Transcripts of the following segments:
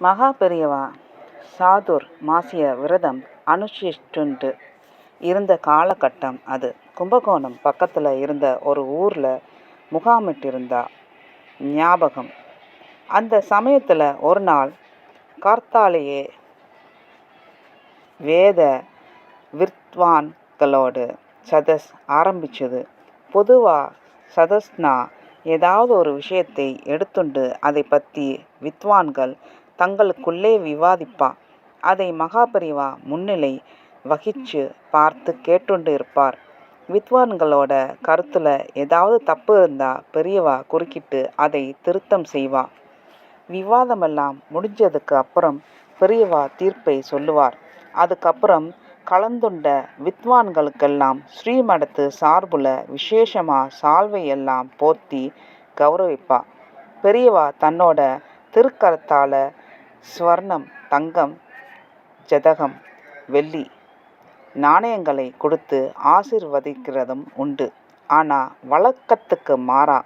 மகா பெரியவா சாதுர் மாசிய விரதம் அனுஷ்டிச்சுண்டு இருந்த காலகட்டம் அது. கும்பகோணம் பக்கத்தில் இருந்த ஒரு ஊரில் முகாமிட்டிருந்தா. ஞாபகம். அந்த சமயத்தில் ஒரு நாள் கார்த்தாலேயே வேத வித்வான்களோடு சதஸ் ஆரம்பிச்சது. பொதுவாக சதஸ்னா ஏதாவது ஒரு விஷயத்தை எடுத்துண்டு அதை பற்றி வித்வான்கள் தங்களுக்குள்ளே விவாதிப்பா. அதை மகாபரிவா முன்னிலை வகிச்சு பார்த்து கேட்டுண்டு இருப்பார். வித்வான்களோட கருத்தில் ஏதாவது தப்பு இருந்தால் பெரியவா குறுக்கிட்டு அதை திருத்தம் செய்வா. விவாதமெல்லாம் முடிஞ்சதுக்கு அப்புறம் பெரியவா தீர்ப்பை சொல்லுவார். அதுக்கப்புறம் கலந்துண்ட வித்வான்களுக்கெல்லாம் ஸ்ரீமடத்து சார்புல விசேஷமாக சால்வை எல்லாம் போர்த்தி கௌரவிப்பா. பெரியவா தன்னோட திருக்கரத்தால் ஸ்வர்ணம் தங்கம் ஜதகம் வெள்ளி நாணயங்களை கொடுத்து ஆசிர்வதிக்கிறதும் உண்டு. ஆனால் வழக்கத்துக்கு மாறா.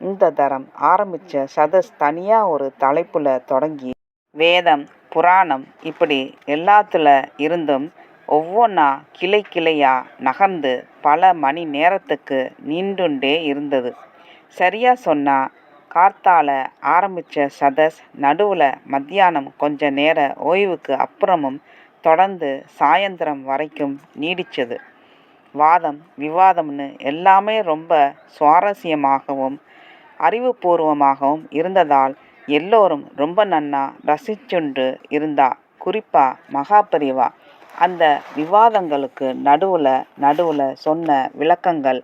இந்த தரம் ஆரம்பித்த சதஸ் தனியாக ஒரு தலைப்பில் தொடங்கி வேதம் புராணம் இப்படி எல்லாத்துல இருந்தும் ஒவ்வொன்றா கிளை கிளையாக நகர்ந்து பல மணி நேரத்துக்கு நீண்டுண்டே இருந்தது. சரியா சொன்னா கார்த்தால ஆரம்பித்த சதஸ் நடுவில் மத்தியானம் கொஞ்ச நேர ஓய்வுக்கு அப்புறமும் தொடர்ந்து சாயந்தரம் வரைக்கும் நீடிச்சது. வாதம் விவாதம்னு எல்லாமே ரொம்ப சுவாரஸ்யமாகவும் அறிவுபூர்வமாகவும் இருந்ததால் எல்லோரும் ரொம்ப நன்னா ரசிச்சுண்டு இருந்தா குறிப்பாக மகாபரிவா. அந்த விவாதங்களுக்கு நடுவில் நடுவில் சொன்ன விளக்கங்கள்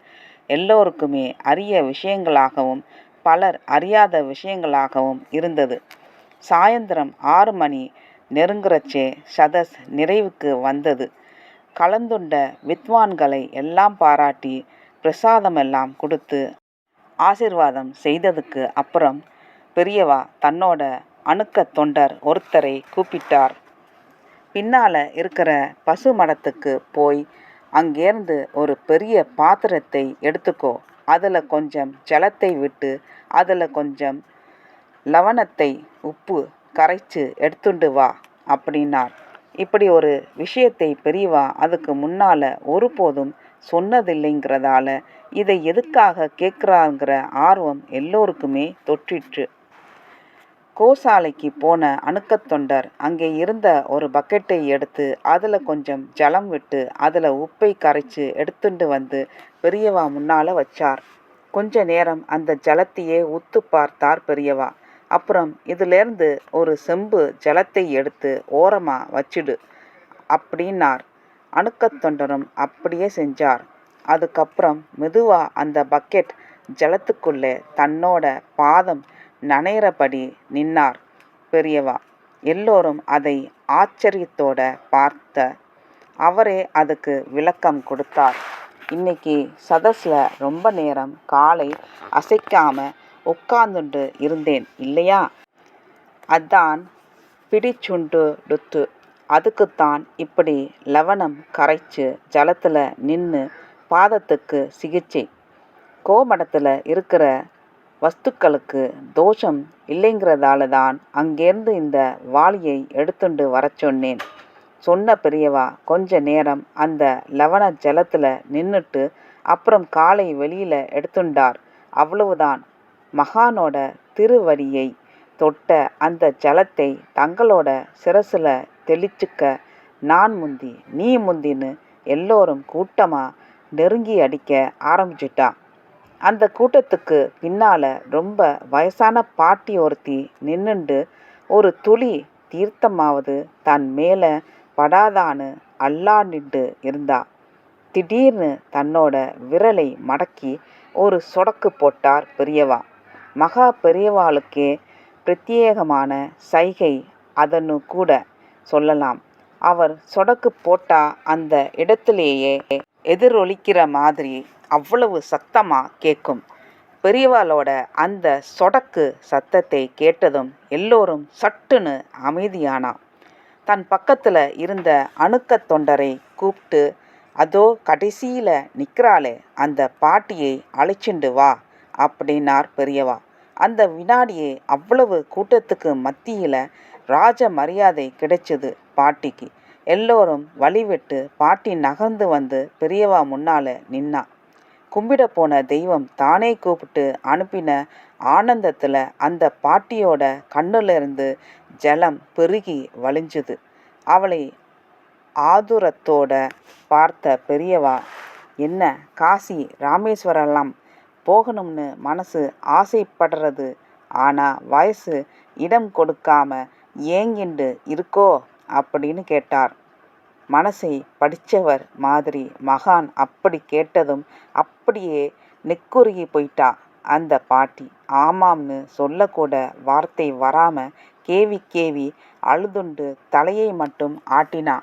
எல்லோருக்குமே அரிய விஷயங்களாகவும் பலர் அறியாத விஷயங்களாகவும் இருந்தது. சாயந்தரம் ஆறு மணி நெருங்குறச்சே சதஸ் நிறைவுக்கு வந்தது. கலந்துண்ட வித்வான்களை எல்லாம் பாராட்டி பிரசாதமெல்லாம் கொடுத்து ஆசிர்வாதம் செய்ததுக்கு அப்புறம் பெரியவா தன்னோட அணுக்க தொண்டர் ஒருத்தரை கூப்பிட்டார். பின்னால இருக்கிற பசு மடத்துக்கு போய் அங்கேருந்து ஒரு பெரிய பாத்திரத்தை எடுத்துக்கோ. அதில் கொஞ்சம் ஜலத்தை விட்டு அதில் கொஞ்சம் லவணத்தை உப்பு கரைச்சு எடுத்துண்டு வா அப்படின்னார். இப்படி ஒரு விஷயத்தை பெரியவா அதுக்கு முன்னால் ஒருபோதும் சொன்னதில்லைங்கிறதால இதை எதுக்காக கேட்குறாங்கிற ஆர்வம் எல்லோருக்குமே தொற்றிற்று. கோசாலைக்கு போன அணுக்கத் தொண்டர் அங்கே இருந்த ஒரு பக்கெட்டை எடுத்து அதில் கொஞ்சம் ஜலம் விட்டு அதில் உப்பை கரைச்சு எடுத்துண்டு வந்து பெரியவா முன்னால் வச்சார். கொஞ்ச நேரம் அந்த ஜலத்தையே உத்து பார்த்தார் பெரியவா. அப்புறம் இதிலேருந்து ஒரு செம்பு ஜலத்தை எடுத்து ஓரமாக வச்சிடு அப்படின்னார். அணுக்கத் தொண்டரும் அப்படியே செஞ்சார். அதுக்கப்புறம் மெதுவாக அந்த பக்கெட் ஜலத்துக்குள்ளே தன்னோட பாதம் நனையிறபடி நின்னார். பெரியவா எல்லோரும் அதை ஆச்சரியத்தோட பார்த்த அவரே அதுக்கு விளக்கம் கொடுத்தார். இன்னைக்கு சதஸில் ரொம்ப நேரம் காலை அசைக்காம உட்கார்ந்துண்டு இருந்தேன் இல்லையா? அதான் பிடிச்சுண்டுடுத்து அதுக்குத்தான் இப்படி லவணம் கரைச்சு ஜலத்தில் நின்று பாதத்துக்கு சிகிச்சை. கோமடத்தில் இருக்கிற வஸ்துக்களுக்கு தோஷம் இல்லைங்கிறதால தான் அங்கேருந்து இந்த வாளியை எடுத்துண்டு வரச் சொன்னேன். சொன்ன பெரியவா கொஞ்ச நேரம் அந்த லவண ஜலத்தில் நின்றுட்டு அப்புறம் காலை வெளியில் எடுத்துண்டார். அவ்வளவுதான். மகானோட திருவடியை தொட்ட அந்த ஜலத்தை தங்களோட சிரசில் தெளிச்சுக்க நான் முந்தி நீ முந்தின்னு எல்லோரும் கூட்டமாக நெருங்கி அடிக்க ஆரம்பிச்சிட்டா. அந்த கூட்டத்துக்கு பின்னால் ரொம்ப வயசான பாட்டி ஒருத்தி நின்னுண்டு ஒரு துளி தீர்த்தமாவது தன் மேலே படாதான்னு அல்லாண்டிட்டு இருந்தா. திடீர்னு தன்னோட விரலை மடக்கி ஒரு சொடக்கு போட்டார் பெரியவா. மகா பெரியவாளுக்கே பிரத்யேகமான சைகை அதனு கூட சொல்லலாம். அவர் சொடக்கு போட்டா அந்த இடத்திலேயே எதிரொலிக்கிற மாதிரி அவ்வளவு சத்தமாக கேட்கும் பெரியவாளோட அந்த சொடக்கு சத்தத்தை கேட்டதும் எல்லோரும் சட்டுன்னு அமைதியானா. தன் பக்கத்தில் இருந்த அணுக்கத் தொண்டரை கூப்பிட்டு அதோ கடைசியில் நிற்கிறாளே அந்த பாட்டியை அழைச்சிண்டு வா அப்படின்னார் பெரியவா. அந்த வினாடியே அவ்வளவு கூட்டத்துக்கு மத்தியில் ராஜ மரியாதை கிடைச்சது பாட்டிக்கு. எல்லோரும் வழிவிட்டு பாட்டி நகர்ந்து வந்து பெரியவா முன்னால் நின்னா. கும்பிட போன தெய்வம் தானே கூப்பிட்டு அனுப்பின ஆனந்தத்தில் அந்த பாட்டியோட கண்ணிலிருந்து ஜலம் பெருகி வழிஞ்சுது. அவளை ஆதுரத்தோட பார்த்த பெரியவா என்ன காசி ராமேஸ்வரெல்லாம் போகணும்னு மனசு ஆசைப்படுறது ஆனால் வயசு இடம் கொடுக்காம ஏங்கிண்டு இருக்கோ? அப்படின்னு கேட்டார். மனசை படித்தவர் மாதிரி மகான் அப்படி கேட்டதும் அப்படியே நெக்குருகி போயிட்டா அந்த பாட்டி. ஆமாம்னு சொல்லக்கூட வார்த்தை வராம கேவி கேவி அழுதுண்டு தலையை மட்டும் ஆட்டினா.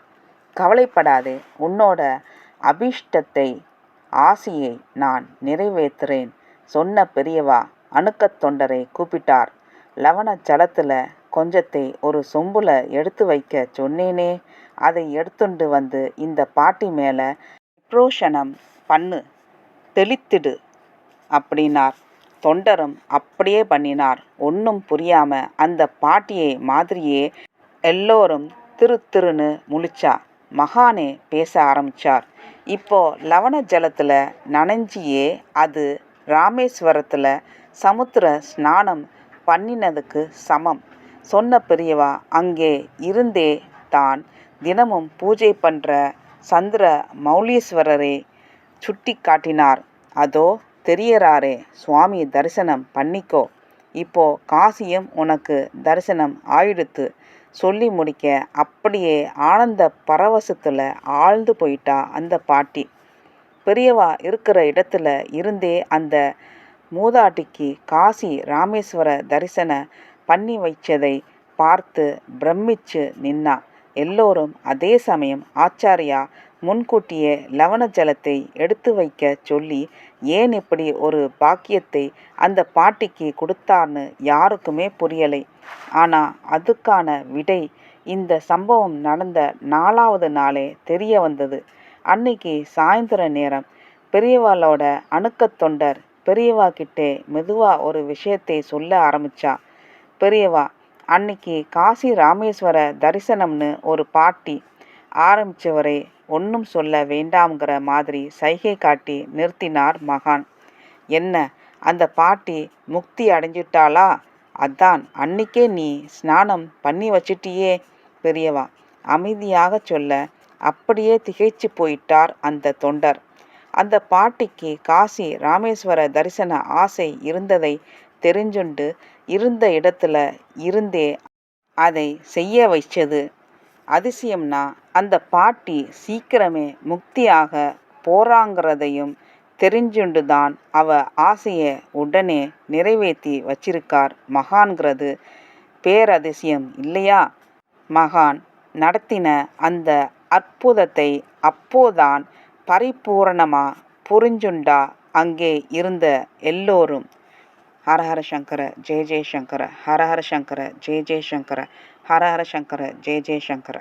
கவலைப்படாதே உன்னோட அபிஷ்டத்தை ஆசியை நான் நிறைவேற்றுறேன் சொன்ன பெரியவா அணுக்கத் தொண்டரை கூப்பிட்டார். லவண ஜலத்தில் கொஞ்சத்தை ஒரு சொம்புல எடுத்து வைக்க சொன்னேனே. அதை எடுத்துண்டு வந்து இந்த பாட்டி மேலே விப்ரோஷனம் பண்ணு தெளித்திடு அப்படின்னார். தொண்டரும் அப்படியே பண்ணினார். ஒன்றும் புரியாம அந்த பாட்டியை மாதிரியே எல்லோரும் திரு திருன்னு முழிச்சா. மகானே பேச ஆரம்பிச்சார். இப்போ லவண ஜலத்தில் நனைஞ்சியே அது ராமேஸ்வரத்தில் சமுத்திர ஸ்நானம் பண்ணினதுக்கு சமம். சொன்ன பெரியவா அங்கே இருந்தே தான் தினமும் பூஜை பண்ணுற சந்திர மௌலீஸ்வரரை சுட்டி காட்டினார். அதோ தெரியறாரே சுவாமி தரிசனம் பண்ணிக்கோ. இப்போ காசியும் உனக்கு தரிசனம் ஆயிடுத்து. சொல்லி முடிக்க அப்படியே ஆனந்த பரவசத்தில் ஆழ்ந்து போயிட்டா அந்த பாட்டி. பெரியவா இருக்கிற இடத்துல இருந்தே அந்த மூதாட்டிக்கு காசி ராமேஸ்வர தரிசன பண்ணி வைச்சதை பார்த்து பிரமிச்சு நின்னா. எல்லோரும் அதே சமயம் ஆச்சாரியா முன்கூட்டியே லவண ஜலத்தை எடுத்து வைக்க சொல்லி ஏன் இப்படி ஒரு பாக்கியத்தை அந்த பாட்டிக்கு கொடுத்தார்னு யாருக்குமே புரியலை. ஆனால் அதுக்கான விடை இந்த சம்பவம் நடந்த நாலாவது நாளே தெரிய வந்தது. அன்னைக்கு சாயந்தர நேரம். பெரியவாளோட அணுக்கத் தொண்டர் பெரியவா கிட்டே மெதுவாக ஒரு விஷயத்தை சொல்ல ஆரம்பிச்சா. பெரியவா. அன்னைக்கு காசி ராமேஸ்வர தரிசனம்னு ஒரு பாட்டி ஆரம்பிச்சவரை ஒன்றும் சொல்ல வேண்டாம்ங்கிற மாதிரி சைகை காட்டி நிறுத்தினார் மகான். என்ன அந்த பாட்டி முக்தி அடைஞ்சிட்டாளா? அதான் அன்னிக்கே நீ ஸ்நானம் பண்ணி வச்சிட்டியே பெரியவா. அமைதியாக சொல்ல அப்படியே திகைச்சு போயிட்டார் அந்த தொண்டர். அந்த பாட்டிக்கு காசி ராமேஸ்வர தரிசன ஆசை இருந்ததை தெரிஞ்சுண்டு இருந்த இடத்துல இருந்தே அதை செய்ய வைச்சது. அதிசயம்னா அந்த பாட்டி சீக்கிரமே முக்தியாக போறாங்கிறதையும் தெரிஞ்சுண்டு தான் அவ ஆசையை உடனே நிறைவேற்றி வச்சிருக்கார் மகான்கிறது. பேரதிசயம் இல்லையா? மகான் நடத்தின அந்த அற்புதத்தை அப்போதான் பரிபூரணமாக புரிஞ்சுண்டா அங்கே இருந்த எல்லோரும். ஹரஹர சங்கர ஜெய ஜெயசங்கர ஹரஹர சங்கர ஜெய ஜெயசங்கர ஹரஹர சங்கர ஜெய ஜெயசங்கர